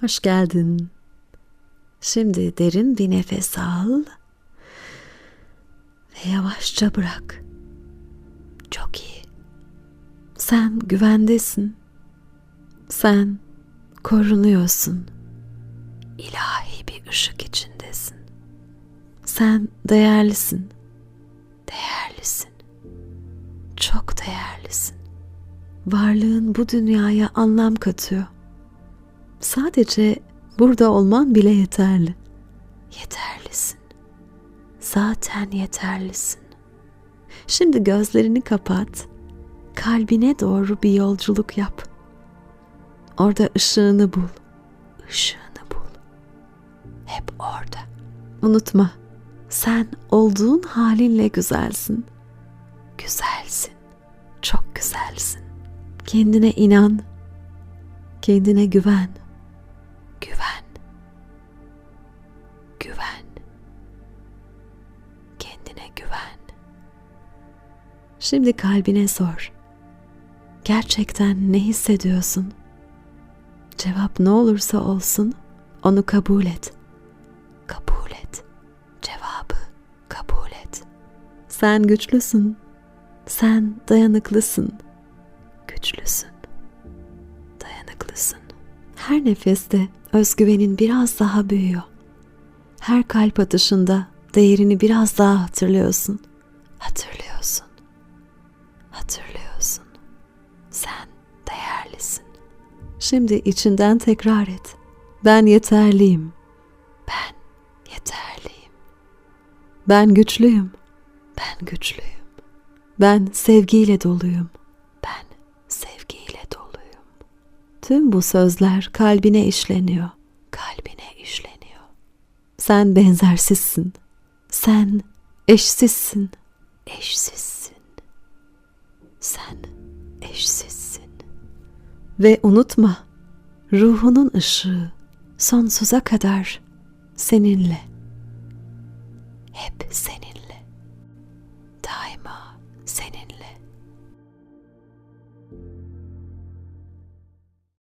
Hoş geldin. Şimdi derin bir nefes al ve yavaşça bırak. Çok iyi. Sen güvendesin. Sen korunuyorsun. İlahi bir ışık içindesin. Sen değerlisin. Değerlisin. Çok değerlisin. Varlığın bu dünyaya anlam katıyor. Sadece burada olman bile yeterli. Yeterlisin. Zaten yeterlisin. Şimdi gözlerini kapat. Kalbine doğru bir yolculuk yap. Orada ışığını bul. Işığını bul. Hep orada. Unutma. Sen olduğun halinle güzelsin. Güzelsin. Çok güzelsin. Kendine inan. Kendine güven. Güven. Güven. Kendine güven. Şimdi kalbine sor. Gerçekten ne hissediyorsun? Cevap ne olursa olsun onu kabul et. Kabul et. Cevabı kabul et. Sen güçlüsün. Sen dayanıklısın. Güçlüsün. Dayanıklısın. Her nefeste özgüvenin biraz daha büyüyor. Her kalp atışında değerini biraz daha hatırlıyorsun. Hatırlıyorsun. Hatırlıyorsun. Sen değerlisin. Şimdi içinden tekrar et. Ben yeterliyim. Ben yeterliyim. Ben güçlüyüm. Ben güçlüyüm. Ben sevgiyle doluyum. Ben sevgiyle doluyum. Tüm bu sözler kalbine işleniyor. Kalbine işleniyor. Sen benzersizsin. Sen eşsizsin. Eşsizsin. Sen eşsizsin. Ve unutma, ruhunun ışığı sonsuza kadar seninle. Hep seninle. Daima seninle.